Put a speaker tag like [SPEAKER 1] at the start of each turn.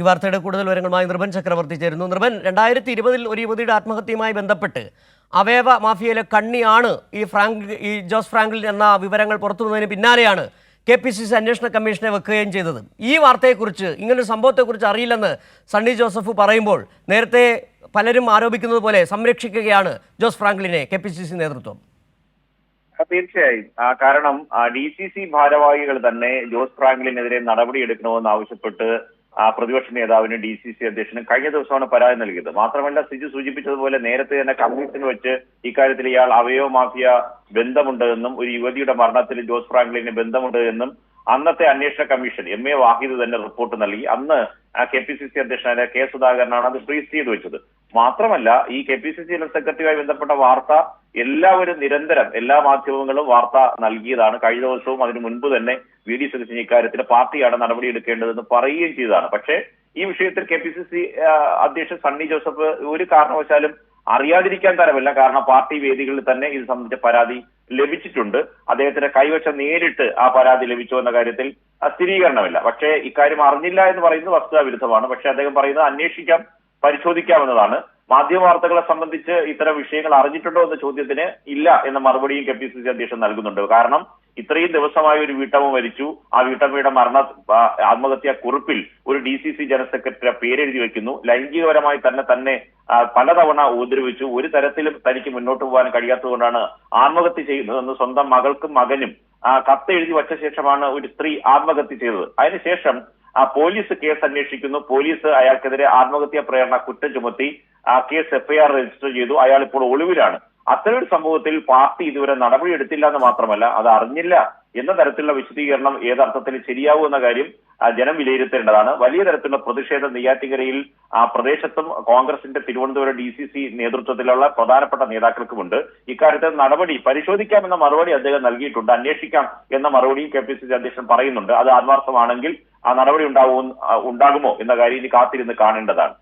[SPEAKER 1] ഈ വാർത്തയുടെ കൂടുതൽ വിവരങ്ങളുമായി നിർബൻ ചക്രവർത്തി ചേരുന്നു. നിർബൻ രണ്ടായിരത്തി ഇരുപതിൽ ഒരു യുവതിയുടെ ആത്മഹത്യയുമായി ബന്ധപ്പെട്ട് അവയവ മാഫിയയിലെ കണ്ണിയാണ് ഈ ഫ്രാങ്ക് ഈ ജോസ് ഫ്രാങ്കിൽ എന്ന വിവരങ്ങൾ പുറത്തു വന്നതിന് പിന്നാലെയാണ് കെ പി സി സി അന്വേഷണ കമ്മീഷനെ വെക്കുകയും ചെയ്തത്. ഈ വാർത്തയെക്കുറിച്ച് ഇങ്ങനൊരു സംഭവത്തെക്കുറിച്ച് അറിയില്ലെന്ന് സണ്ണി ജോസഫ് പറയുമ്പോൾ നേരത്തെ പലരും ആരോപിക്കുന്നത് പോലെ സംരക്ഷിക്കുകയാണ് ജോസ് ഫ്രാങ്ക്ലിനെ കെ പി സി സി നേതൃത്വം.
[SPEAKER 2] തീർച്ചയായും. കാരണം ഡി സി സി ഭാരവാഹികൾ തന്നെ ജോസ് ഫ്രാങ്ക്ലിനെതിരെ നടപടിയെടുക്കണമെന്ന് ആവശ്യപ്പെട്ട് പ്രതിപക്ഷ നേതാവിന് ഡി സി സി അധ്യക്ഷനും കഴിഞ്ഞ ദിവസമാണ് പരാതി നൽകിയത്. മാത്രമല്ല സിജു സൂചിപ്പിച്ചതുപോലെ നേരത്തെ തന്നെ കമ്മീഷൻ വെച്ച് ഇക്കാര്യത്തിൽ ഇയാൾ അവയവ മാഫിയ ബന്ധമുണ്ട് എന്നും ഒരു യുവതിയുടെ മരണത്തിൽ ജോസ് ഫ്രാങ്ക്ലിന് ബന്ധമുണ്ട് എന്നും അന്നത്തെ അന്വേഷണ കമ്മീഷൻ എം എ വാഹിദ് തന്നെ റിപ്പോർട്ട് നൽകി. അന്ന് കെ പി സി സി അധ്യക്ഷനായ കെ സുധാകരനാണ് അത് ഫ്രീസ് ചെയ്ത് വെച്ചത്. മാത്രമല്ല ഈ K P C C general സെക്രട്ടറിയുമായി ബന്ധപ്പെട്ട വാർത്ത എല്ലാവരും നിരന്തരം എല്ലാ മാധ്യമങ്ങളും വാർത്ത നൽകിയതാണ്. കഴിഞ്ഞ ദിവസവും അതിനു മുൻപ് തന്നെ വി ഡി സതീശൻ ഇക്കാര്യത്തിൽ പാർട്ടിയാണ് നടപടിയെടുക്കേണ്ടതെന്ന് പറയുകയും ചെയ്തതാണ്. പക്ഷേ ഈ വിഷയത്തിൽ കെ പി സി സി അധ്യക്ഷൻ സണ്ണി ജോസഫ് ഒരു കാരണവശാലും അറിയാതിരിക്കാൻ തരമല്ല കാരണം പാർട്ടി വേദികളിൽ തന്നെ ഇത് സംബന്ധിച്ച പരാതി ലഭിച്ചിട്ടുണ്ട്. അദ്ദേഹത്തിന്റെ കൈവശം നേരിട്ട് ആ പരാതി ലഭിച്ചു എന്ന കാര്യത്തിൽ സ്ഥിരീകരണമില്ല. പക്ഷേ ഇക്കാര്യം അറിഞ്ഞില്ല എന്ന് പറയുന്നത് വസ്തുതാ വിരുദ്ധമാണ് പക്ഷേ അദ്ദേഹം പറയുന്നത് അന്വേഷിക്കാം പരിശോധിക്കാമെന്നതാണ് മാധ്യമ വാർത്തകളെ സംബന്ധിച്ച് ഇത്തരം വിഷയങ്ങൾ അറിഞ്ഞിട്ടുണ്ടോ എന്ന ചോദ്യത്തിന് ഇല്ല എന്ന മറുപടിയും കെ പി സി സി അധ്യക്ഷൻ നൽകുന്നുണ്ട്. കാരണം ഇത്രയും ദിവസമായി ഒരു വീട്ടമ്മ മരിച്ചു. ആ വീട്ടമ്മയുടെ മരണ ആത്മഹത്യാ കുറിപ്പിൽ ഒരു D C C general secretary പേരെഴുതി വെക്കുന്നു. ലൈംഗികപരമായി തന്നെ തന്നെ പലതവണ ഉപദ്രവിച്ചു. ഒരു തരത്തിലും തനിക്ക് മുന്നോട്ട് പോകാൻ കഴിയാത്തതുകൊണ്ടാണ് ആത്മഹത്യ ചെയ്യുന്നതെന്ന് സ്വന്തം മകൾക്കും മകനും കത്ത് കത്തെഴുതി വച്ച ശേഷമാണ് ഒരു സ്ത്രീ ആത്മഹത്യ ചെയ്തത്. അതിനുശേഷം പോലീസ് കേസ് അന്വേഷിക്കുന്നു. പോലീസ് അയാൾക്കെതിരെ ആത്മഹത്യാ പ്രേരണ കുറ്റം ചുമത്തി ആ കേസ് എഫ്ഐആർ രജിസ്റ്റർ ചെയ്തു. അയാൾ ഇപ്പോൾ ഒളിവിലാണ്. അത്തരമൊരു സംഭവത്തിൽ പാർട്ടി ഇതുവരെ നടപടിയെടുത്തില്ല എന്ന് മാത്രമല്ല അത് അറിഞ്ഞില്ല എന്ന തരത്തിലുള്ള വിശദീകരണം ഏതർത്ഥത്തിൽ ശരിയാവൂ എന്ന കാര്യം ജനം വിലയിരുത്തേണ്ടതാണ്. വലിയ തരത്തിലുള്ള പ്രതിഷേധം നെയ്യാറ്റിങ്കരയിൽ ആ പ്രദേശത്തും കോൺഗ്രസിന്റെ തിരുവനന്തപുരം ഡി സി സി നേതൃത്വത്തിലുള്ള പ്രധാനപ്പെട്ട നേതാക്കൾക്കുമുണ്ട്. ഇക്കാര്യത്തിൽ നടപടി പരിശോധിക്കാമെന്ന മറുപടി അദ്ദേഹം നൽകിയിട്ടുണ്ട്. അന്വേഷിക്കാം എന്ന മറുപടിയും കെ പി സി സി അധ്യക്ഷൻ പറയുന്നുണ്ട്. അത് ആത്മാർത്ഥമാണെങ്കിൽ ആ നടപടി ഉണ്ടാവും ഉണ്ടാകുമോ എന്ന കാര്യം ഇനി കാത്തിരുന്ന് കാണേണ്ടതാണ്.